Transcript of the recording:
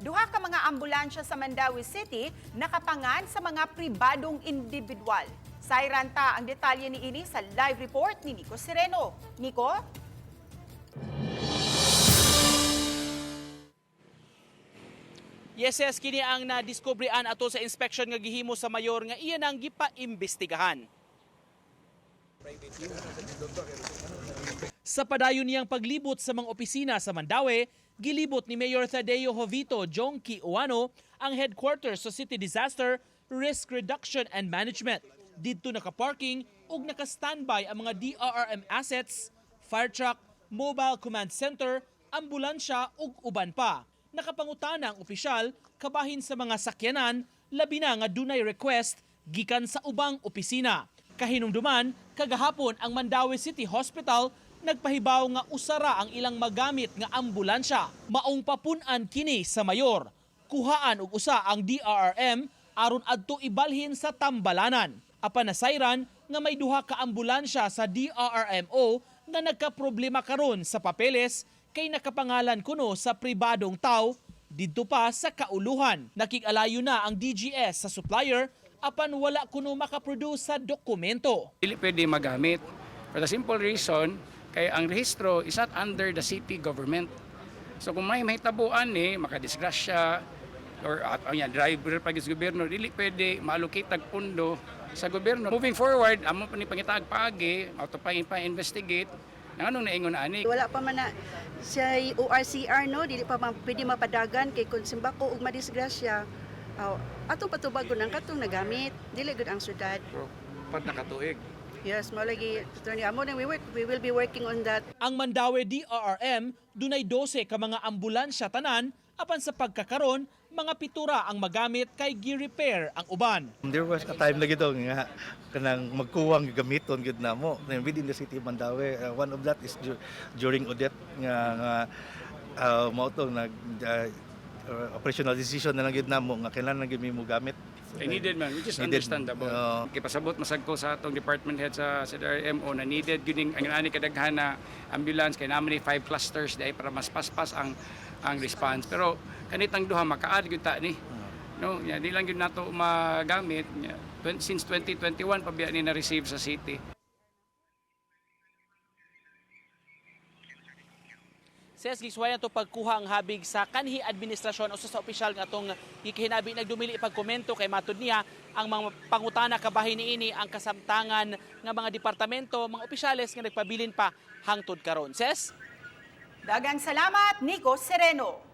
duha ka mga ambulansya sa Mandawi City nakapangan sa mga pribadong individual. Sayranta ang detalye ni ini sa live report ni Nico Sereno. Nico? Yes, yes, kini ang nadiskubrian ato sa inspection nga gihimo sa mayor nga iyan ang gipa-imbestigahan. Sa padayon niyang paglibot sa mga opisina sa Mandawi, gilibot ni Mayor Thadeo Jovito Jonki Uano ang headquarters sa City Disaster Risk Reduction and Management. Dito naka-parking ug naka-standby ang mga DRRM assets, fire truck, mobile command center, ambulansya ug uban pa. Nakapangutana ang opisyal kabahin sa mga sakyanan labi na nga dunay request gikan sa ubang opisina. Kahinumduman, kagahapon ang Mandawi City Hospital nagpahibaw nga usara ang ilang magamit nga ambulansya. Maong papunan kini sa mayor. Kuhaan og usa ang DRRM aron adto ibalhin sa tambalanan. Apan nasayran nga may duha ka ambulansya sa DRRMO nga nagkaproblema karon sa papeles kay nakapangalan kuno sa pribadong tao didto pa sa kauluhan. Nakig-alayo na ang DGS sa supplier apan wala kuno makaproduce sa dokumento. Dili pwede magamit. For the simple reason, kay ang rehistro is not under the city government. So kung may mahitabuan ni, makadisgrasya, or at ang yan, driver pag sa gobyerno, dili pwede maalocate tag pundo sa gobyerno. Moving forward, amo pa ni pangitag paagi, auto pa investigate, nang anong naingon ani. Wala pa man na sa ORCR no, dili pa man pwede mapadagan kay kung simbako ug madisgrasya. Oh, atong patubagon ang katong nagamit, dili gud ang syudad. Pat nakatuig. Yes, mo lagi attorney amo na we work, we will be working on that. Ang Mandawi DRRM dunay 12 ka mga ambulansya tanan apan sa pagkakaron mga pitura ang magamit kay gi-repair ang uban. There was a time lagi daw nga kanang magkuwang gamiton gud namo within the city of Mandawi. Uh, one of that is du- during Odette nga nga uh, mao to nag uh, operational decision na lang gid namo nga kailangan gyud mo gamit. Kay needed man, which is Needed. understandable. Oo. Kay pasabot masagko sa atong department head sa sa DRMO na needed gyud ang ani kadaghan na ambulance kay naman ni five clusters dai para mas paspas ang ang response. Pero kanitang duha makaad gyud ta ni. No, ya di lang gyud nato magamit since 2021 pa biya ni na receive sa city. Ses giswaya to pagkuha ang habig sa kanhi administrasyon o sa opisyal nga atong gikahinabi nagdumili pagkomento kay matud niya ang mga pangutana kabahin niini ang kasamtangan nga mga departamento, mga opisyales nga nagpabilin pa hangtod karon. Ses? Dagang salamat, Nico Sereno.